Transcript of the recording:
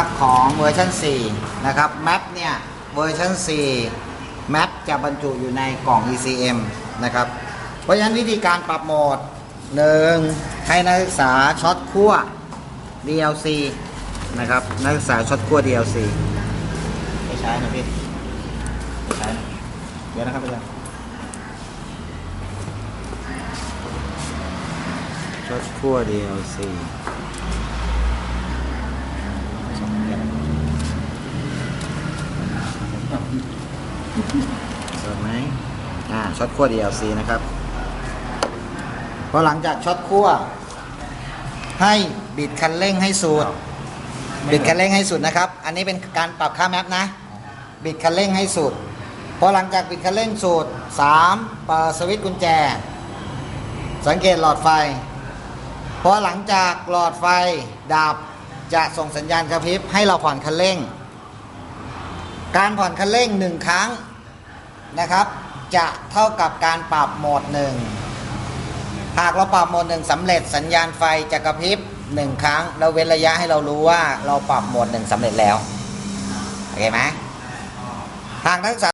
ครับของเวอร์ชัน4นะครับ Map เนี่ยเวอร์ชัน4 Map จะบรรจุอยู่ในกล่อง ECM นะครับเพราะฉะนั้นวิธีการปรับโหมด 1. ให้นักศึกษาช็อตขั้ว DLC นะครับนักศึกษาช็อตขั้ว DLC ไม่ใช้นะพี่ใช้นะเดี๋ยวนะครับอาจารย์ช็อตขั้ว DLC สวยไหมอ่าช็อตขั้ว DLC นะครับพอหลังจากช็อตขั้วให้บิดคันเร่งให้สุดบิดคันเร่งให้สุดนะครับ อันนี้เป็นการปรับค่าแมปนะ บิดคันเร่งให้สุดพอหลังจากบิดคันเร่งสุด3เปิดสวิตช์กุญแจ สังเกตหลอดไฟพอหลังจากหลอดไฟดับจะส่งสัญญาณกระพริบให้เราผ่อนคันเร่ง การผ่อนคันเร่งหนึ่งครั้งนะครับ จะเท่ากับการปรับโหมดหนึ่งหากเราปรับโหมดหนึ่งสำเร็จสัญญาณไฟจะกระพริบหนึ่งครั้งแล้วเว้นระยะให้เรารู้ว่าเราปรับโหมดหนึ่งสำเร็จแล้วโอเคไหมหากนักศึกษา